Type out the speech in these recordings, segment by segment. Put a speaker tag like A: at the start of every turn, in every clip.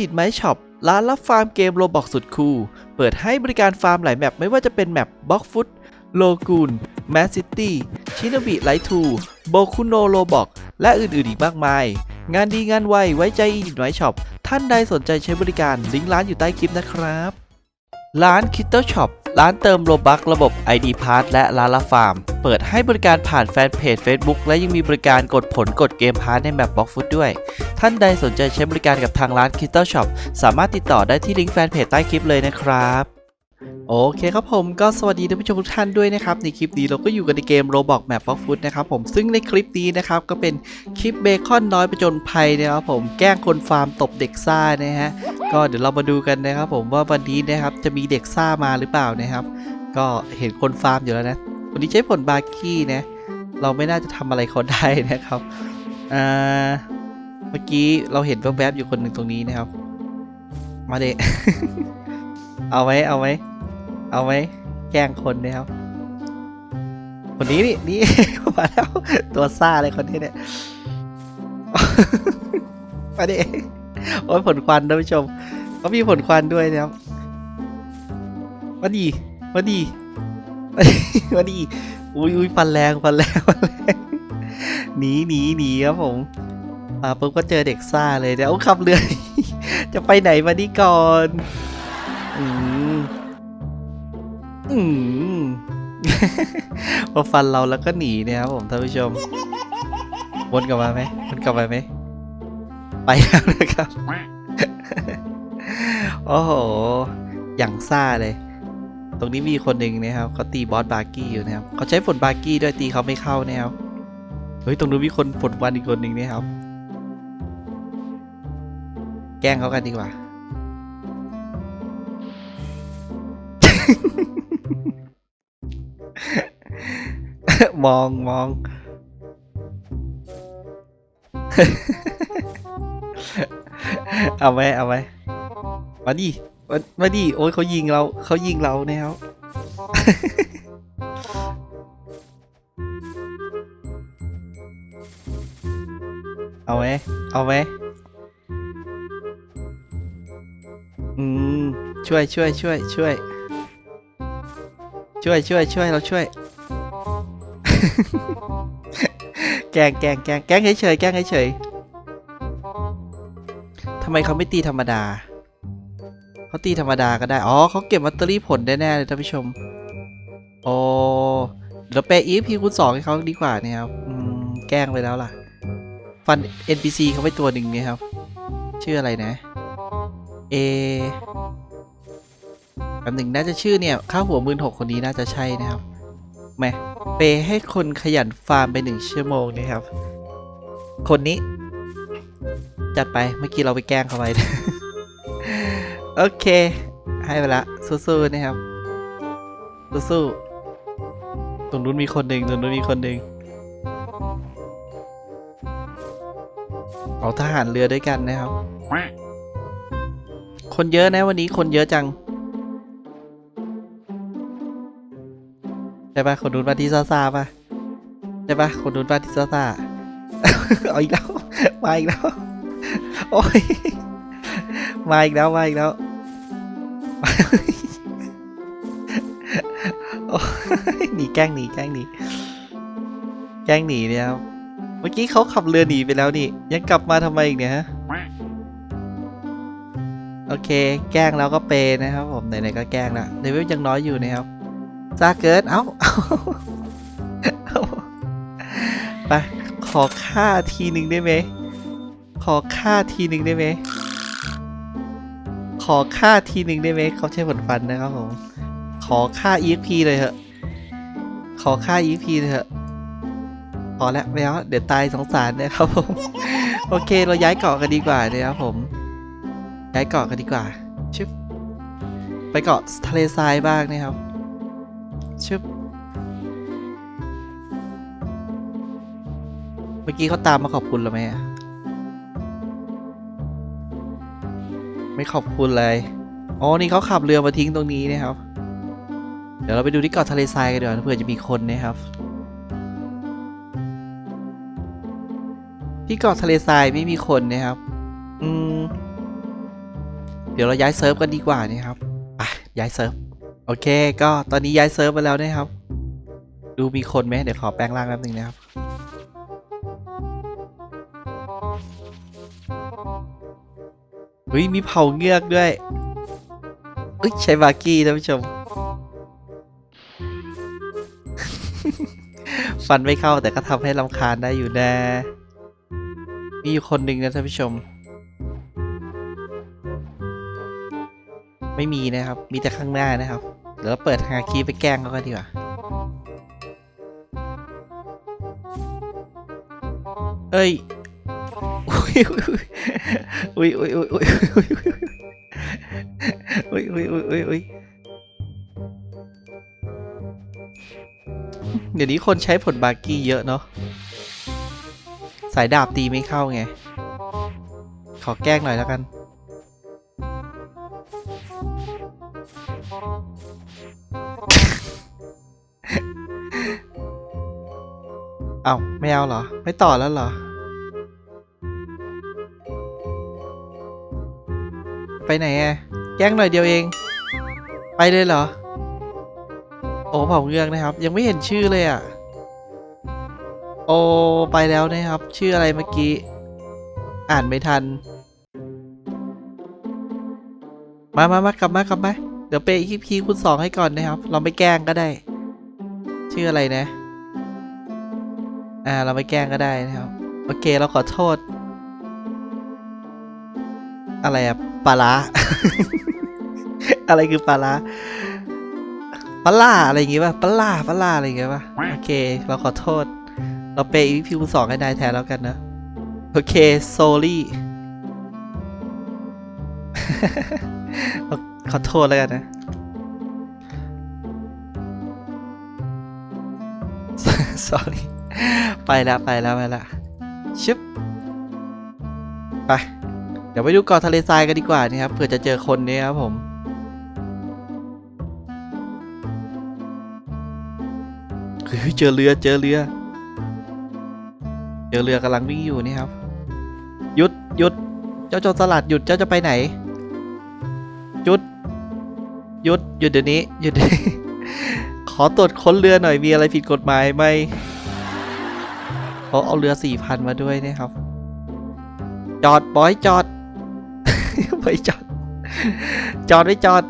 A: ดิดไมช็อปร้านรับฟาร์มเกมโรบอกสุดคูล เปิดให้บริการฟาร์มหลายแมปไม่ว่าจะเป็นแมปบ็อกฟุตโลกูนแมสซิตี้ชินบิไลทูโบคุโนโรบอกและอื่นๆอีกมากมาย งานดีงานไวไว้ใจ Edit My Shop ท่านใดสนใจใช้บริการลิงก์ร้านอยู่ใต้คลิปนะครับ ร้าน k i t t l e Shop ร้านเติมโลบักระบบ ID Pass และร้านละฟาร์ม เปิดให้บริการผ่านแฟนเพจ Facebook และยังมีบริการกดผลกดเกมพาร์ทในแมปบล็อกฟุตด้วย ท่านใดสนใจใช้บริการกับทางร้าน k i t t l e Shop สามารถติดต่อได้ที่ลิงก์แฟนเพจใต้คลิปเลยนะครับ โอเคครับผมก็สวัสดีท่านผู้ชมทุกท่านด้วยนะครับ ในคลิปนี้เราก็อยู่กันในเกม Roblox Map of Food นะครับผมซึ่งในคลิปนี้นะครับก็เป็นคลิปเบคอนน้อยประจนภัยนะครับผมแกล้งคนฟาร์มตบเด็กซ่านะฮะ ก็เดี๋ยวเรามาดูกันนะครับผมว่าวันนี้นะครับจะมีเด็กซ่ามาหรือเปล่านะครับ ก็เห็นคนฟาร์มอยู่แล้วนะ วันนี้ใช้ผลบาร์กี้นะ เราไม่น่าจะทำอะไรเขาได้นะครับอ่าเมื่อกี้เราเห็นแวบๆอยู่คนหนึ่งตรงนี้นะครับ มาเด็เอาไว้เอาไว้ เอาไว้ แกล้งคนนะครับคนนี้นี่นี่มาแล้วตัวซ่าเลยคนนี้เนี่ยมาเด็ โอ้ยผลควันท่านผู้ชมเขามีผลควันด้วยนะครับมาดีมาดีมาดีอุ้ยอุ้ยฟันแรงฟันแรงฟันแรงหนีหนีหนีครับผมมาปุ๊บก็เจอเด็กซ่าเลยเดี๋ยวขับเรือ จะไปไหนมาดีก่อนอืมอืมพอฟันเราแล้วก็หนีเนี่ยครับผมท่านผู้ชมวนกลับมาไหมวนกลับมาไหม ไปแล้วนะครับ โอ้โห อย่างซ่าเลย ตรงนี้มีคนหนึ่งนะครับเขาตีบอสบาร์กี้อยู่นะครับเขาใช้ผลบาร์กี้ด้วยตีเขาไม่เข้านะครับ เฮ้ย ตรงนู้นมีคนผลวันอีกคนหนึ่งนะครับ แกล้งเขากันดีกว่า มองมอง เอาไหมเอาไหมมาดิมามาดิโอ้ยเขายิงเราเขายิงเราแนวเอาไหมเอาไหมอืมช่วยช่วยช่วยช่วยช่วยช่วยช่วยเราช่วย แกงแกงแกงแกล้งเฉยแกล้งเฉย ทำไมเขาไม่ตีธรรมดา เขาตีธรรมดาก็ได้ อ๋อเขาเก็บลอตเตอรี่ผลได้แน่เลยท่านผู้ชม โอ้เดี๋ยวแปล EXP คูณสองให้เขาดีกว่าเนี่ยครับอืมแกล้งไปแล้วล่ะ ฟัน NPC เขาไปตัวหนึ่งเนี่ยครับ ชื่ออะไรนะ A แป๊บหนึ่งน่าจะชื่อเนี่ยค่าหัวมืนหกคนนี้น่าจะใช่นะครับแหมเปย์ให้คนขยันฟาร์มไปหนึ่งชั่วโมงนะครับ คนนี้ จัดไปเมื่อกี้เราไปแกล้งเขาไป โอเค ให้ไปละสู้ๆนะครับ สู้ๆตรงนู้นมีคนหนึ่งตรงนู้นมีคนหนึ่งเอาทหารเรือด้วยกันนะครับ คนเยอะนะวันนี้คนเยอะจังใช่ปะคนนู้นมาที่ซาซาปะใช่ปะคนนู้นมาที่ซาซาเอาอีกแล้ว มาอีกแล้ว โอ้ย มาอีกแล้ว มาอีกแล้ว โอ้ยหนีแกล้งหนีแกล้งหนีแกล้งหนีเนี่ยครับ เมื่อกี้เขาขับเรือหนีไปแล้วนี่ ยังกลับมาทำไมอีกเนี่ยฮะ โอเค แกล้งแล้วก็เปนะครับผม ไหนๆก็แกล้งละเลเวลยังน้อยอยู่นะครับซาเกิดเอ้าเอ้าเอ้าไปขอค่าทีหนึ่งได้ไหม ขอค่าทีหนึ่งได้ไหม ขอค่าทีหนึ่งได้ไหม เขาใช้ผลฟันนะครับผม ขอค่า EXP เลยเถอะ ขอค่า EXP เลยเถอะ พอแล้วไม่เอาเดี๋ยวตายสงสารนะครับผม โอเคเราย้ายเกาะกันดีกว่านะครับผม ย้ายเกาะกันดีกว่า ชึบ ไปเกาะทะเลทรายบ้างนะครับ ชึบเมื่อกี้เขาตามมาขอบคุณเราไหมอะ ไม่ขอบคุณเลย อ๋อ นี่เขาขับเรือมาทิ้งตรงนี้นะครับ เดี๋ยวเราไปดูที่เกาะทะเลทรายกันดีกว่าเผื่อจะมีคนนะครับ ที่เกาะทะเลทรายไม่มีคนนะครับ อืม เดี๋ยวเราย้ายเซิร์ฟกันดีกว่านะครับอะย้ายเซิร์ฟ โอเค ก็ตอนนี้ย้ายเซิร์ฟไปแล้วนะครับ ดูมีคนไหมเดี๋ยวขอแปลงร่างแป๊บนึงนะครับ ฮ้ยมีเผาเงือกด้วยเอ้ยใช้บากี้ท่านผู้ชม ฟันไม่เข้าแต่ก็ทำให้ลำคาญได้อยู่นะมีอยู่คนหนึ่งนะท่านผู้ชม ไม่มีนะครับ มีแต่ข้างหน้านะครับเดี๋ยวเราเปิดฮาคีไปแกล้งเขาก็ดีกว่าเอ้ย อุ้ยอุ้ยอุ้ยอุ้ยอุ้ยอุ้ยอุ้ยอุ้ยอุ้ยเดี๋ยวนี้คนใช้ผลบาร์กี้เยอะเนาะสายดาบตีไม่เข้าไง ขอแกล้งหน่อยแล้วกัน เอาไม่เอาเหรอ ไม่ต่อแล้วเหรอ ไปไหนอะแกล้งหน่อยเดียวเอง ไปเลยเหรอ โอ้เผาเงือกนะครับ ยังไม่เห็นชื่อเลยอะโอ้ไปแล้วนะครับ ชื่ออะไรเมื่อกี้ อ่านไม่ทัน มามามากลับมากลับมาเดี๋ยวไปอีพีคุณสองให้ก่อนนะครับ เราไม่แกล้งก็ได้ ชื่ออะไรนะ อ่า เราไม่แกล้งก็ได้นะครับ โอเค เราขอโทษ อะไรอะปลาอะไรคือปลาปลาอะไรอย่างงี้ป่ะปลาปลาอะไรอย่างเงี้ยป่ะโอเค เราขอโทษ เราเปย์อีพีคุณสองให้นายแทนแล้วกันนะ โอเคโซลี่ขอโทษแล้วกันนะ sorry ไปแล้วไปแล้วไปแล้วชึบไป ดี๋ยวไปดูเกาะทะเลทรายกันดีกว่านะครับเผื่อจะเจอคนนี้ครับผมเฮ้ยเจอเรือเจอเรือ เจอเรือกำลังวิ่งอยู่นี่ครับหยุดหยุดเจ้าโจรสลัดหยุดเจ้าจะไปไหนหยุดหยุดหยุดเดี๋ยวนี้หยุดขอตรวจค้นเรือหน่อยมีอะไรผิดกฎหมายไหมเขาเอาเรือสี่พันมาด้วยนะครับ จอดบอยจอด ไม่จอด จอดไม่จอด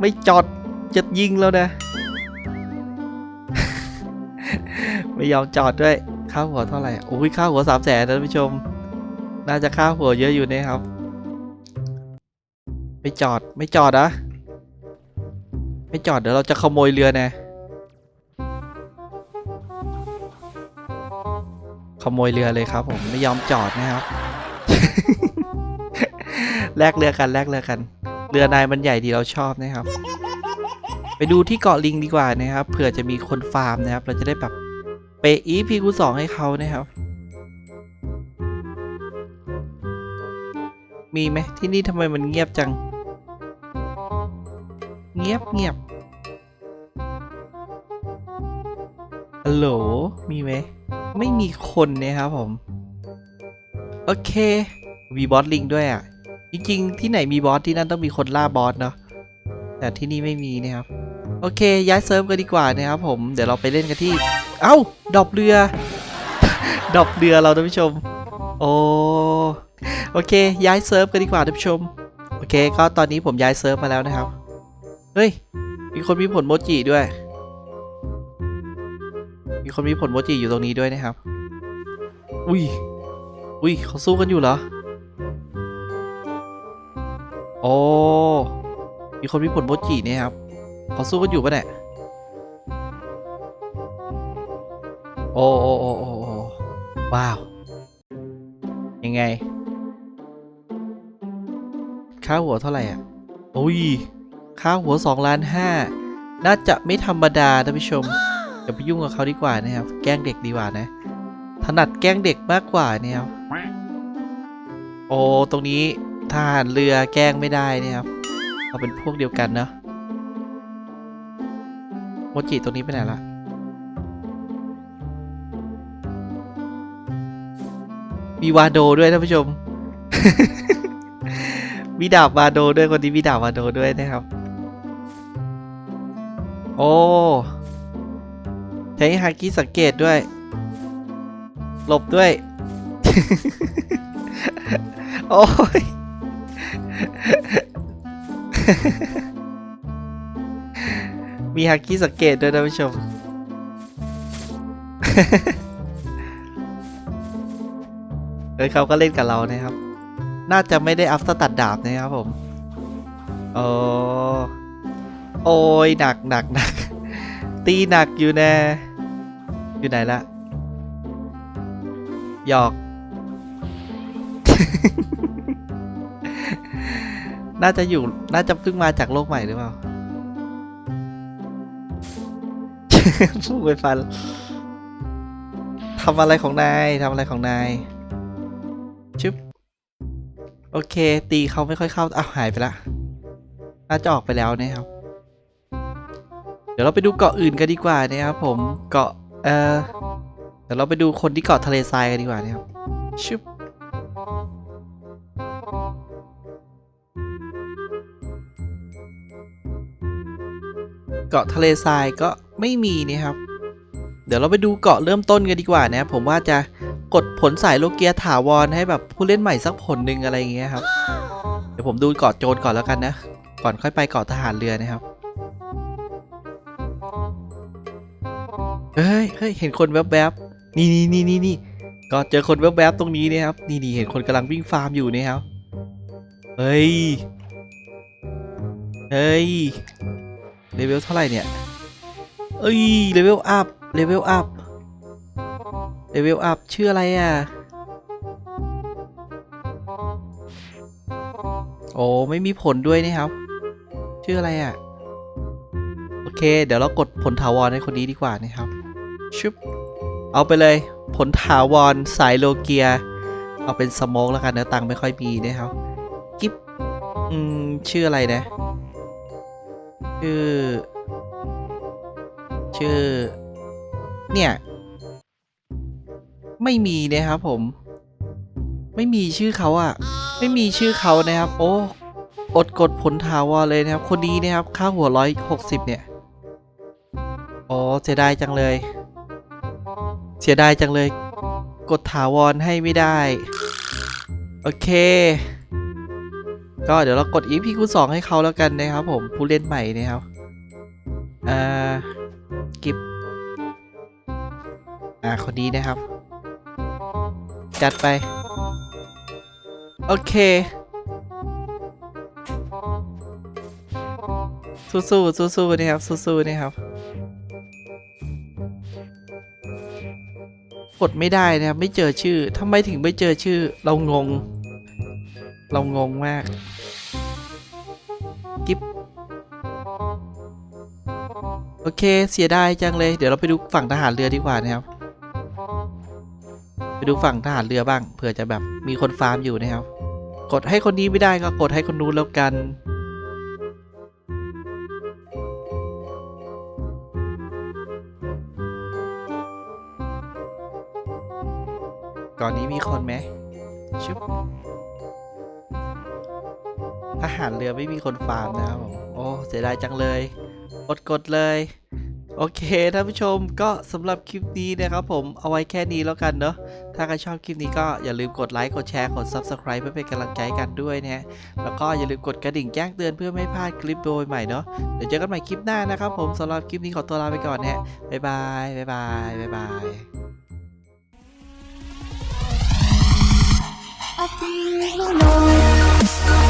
A: ไม่จอดจะยิงแล้วนะ ไม่ยอมจอดด้วยค่าหัวเท่าไหร่โอ้ยค่าหัวสามแสนนะท่านผู้ชม น่าจะค่าหัวเยอะอยู่นะครับ ไม่จอดไม่จอดนะไม่จอดเดี๋ยวเราจะขโมยเรือนะขโมยเรือเลยครับผมไม่ยอมจอดนะครับ แลกเรือกันแลกเรือกัน เรือนายมันใหญ่ดีเราชอบนะครับ ไปดูที่เกาะลิงดีกว่านะครับเผื่อจะมีคนฟาร์มนะครับ เราจะได้แบบเปอีพีคูสองให้เขานะครับ มีไหมที่นี่ทำไมมันเงียบจัง เงียบเงียบฮัลโหลมีไหมไม่มีคนนี่ยครับผม โอเคมีบอสลิงด้วยอะ จริงๆ ที่ไหนมีบอสที่นั่นต้องมีคนล่าบอสเนาะแต่ที่นี่ไม่มีนะครับ โอเค ย้ายเซิร์ฟกันดีกว่านะครับผมเดี๋ยวเราไปเล่นกันที่ เอ้าดอปเรือ ดอปเรือเราท่านผู้ชม โอ้โอเค ย้ายเซิร์ฟกันดีกว่าท่านผู้ชมโอเค ก็ตอนนี้ผมย้ายเซิร์ฟมาแล้วนะครับเฮ้ยมีคนมีผลโมจิด้วย มีคนมีผลโมจิอยู่ตรงนี้ด้วยนะครับ อุ้ย อุ้ยเขาสู้กันอยู่เหรอ โอ้ มีคนมีผลโมจิเนี่ยครับเขาสู้กันอยู่ปะเนี่ย โอ้โอ้โอ้โอ้ว้าว ยังไง ค่าหัวเท่าไหร่อะโอ้ย ค่าหัว2ล้านห้าน่าจะไม่ธรรมดาท่านผู้ชม อย่าไปยุ่งกับเขาดีกว่านะครับ แกล้งเด็กดีกว่านะ ถนัดแกล้งเด็กมากกว่าเนี่ยครับ โอ้ ตรงนี้ ทหารเรือแกล้งไม่ได้เนี่ยครับเราเป็นพวกเดียวกันเนาะโมจิตรงนี้ไปไหนละมีวาโดด้วยท่านผู้ชม มีดาบวาโดด้วยคนนี้มีดาบวาโดด้วยนะครับ โอ้ใช้ฮากิสังเกตด้วย หลบด้วย โอ้ย มีฮากิสังเกตด้วยท่านผู้ชม เอ้ยเขาก็เล่นกับเรานะครับ น่าจะไม่ได้อัพสตัดดาบนะครับผม โอ้โอ้ยหนักหนักหนัก ตีหนักอยู่แน่อยู่ไหนละหยอก น่าจะอยู่ น่าจะเพิ่งมาจากโลกใหม่หรือเปล่าพูดไปฟันทำอะไรของนายทำอะไรของนายชึบโอเค ตีเขาไม่ค่อยเข้าอ้าวหายไปละน่าจะออกไปแล้วนะครับ เดี๋ยวเราไปดูเกาะอื่นกันดีกว่านะครับผมเกาะเออเดี๋ยวเราไปดูคนที่เกาะทะเลทรายกันดีกว่านะครับชึบ เกาะทะเลทรายก็ไม่มีนะครับ เดี๋ยวเราไปดูเกาะเริ่มต้นกันดีกว่านะ ผมว่าจะกดผลสายโลเกียถาวรให้แบบผู้เล่นใหม่สักผลหนึ่งอะไรอย่างเงี้ยครับ เดี๋ยวผมดูเกาะโจรก่อนแล้วกันนะ ก่อนค่อยไปเกาะทหารเรือนะครับ เฮ้ยเฮ้ยเห็นคนแวบๆ นี่นี่นี่นี่นี่ก็เจอคนแวบๆตรงนี้นะครับ นี่นี่เห็นคนกำลังวิ่งฟาร์มอยู่นะครับ เฮ้ย เฮ้ย เลเวลเท่าไหร่เนี่ย เอ้ยเลเวลอัพเลเวลอัพเลเวลอัพชื่ออะไรอะ โอ้ไม่มีผลด้วยนะครับ ชื่ออะไรอะ โอเค เดี๋ยวเรากดผลถาวรให้คนนี้ดีกว่านะครับ ชุบ เอาไปเลย ผลถาวรสายโลเกีย เอาเป็นสโมกแล้วกันเนื้อตังไม่ค่อยมีนะครับ กิฟอืม ชื่ออะไรนะ ชื่อ ชื่อ เนี่ย ไม่มีนะครับผม ไม่มีชื่อเขาอะไม่มีชื่อเขานะครับ โอ้อดกดผลถาวรเลยนะครับ คนนี้นะครับค่าหัวร้อยหกสิบเนี่ยโอ้เสียดายจังเลย เสียดายจังเลย กดถาวรให้ไม่ได้ โอเค ก็เดี๋ยวเรากด EP คูณ2ให้เขาแล้วกันนะครับผมผู้เล่นใหม่นะครับอ่ากิฟอ่าคนนี้นะครับ จัดไป โอเค สู้ๆสู้ๆนะครับสู้ๆนะครับกดไม่ได้นะครับ ไม่เจอชื่อทำไมถึงไม่เจอชื่อ เรางง เรางงมาก กิฟโอเคเสียดายจังเลย เดี๋ยวเราไปดูฝั่งทหารเรือดีกว่านะครับ ไปดูฝั่งทหารเรือบ้างเผื่อจะแบบมีคนฟาร์มอยู่นะครับ กดให้คนนี้ไม่ได้ก็กดให้คนนู้นแล้วกันก่อนนี้มีคนไหมชุบ ทหารเรือไม่มีคนฟาร์มนะครับผมโอ้เสียดายจังเลย กดกดเลย โอเคท่านผู้ชมก็สำหรับคลิปนี้นะครับผมเอาไว้แค่นี้แล้วกันเนาะถ้าใครชอบคลิปนี้ก็อย่าลืมกดไลค์กดแชร์กด Subscribe เพื่อเป็นกำลังใจกันด้วยนะฮะแล้วก็อย่าลืมกดกระดิ่งแจ้งเตือนเพื่อไม่พลาดคลิปโดยใหม่เนาะเดี๋ยวเจอกันใหม่คลิปหน้านะครับผมสำหรับคลิปนี้ขอตัวลาไปก่อนนะฮะบ๊ายบายบ๊ายบายบ๊ายบาย
B: I feel alone.